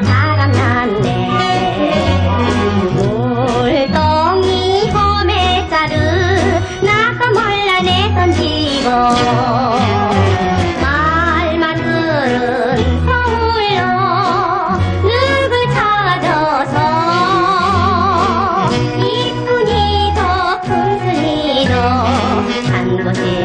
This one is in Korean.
바람났네. 물동이 험에 자르 나가 몰라내 던지고 말만 들은 서울로 늙을 찾아서 이쁜이도 큰슬이도 한 곳에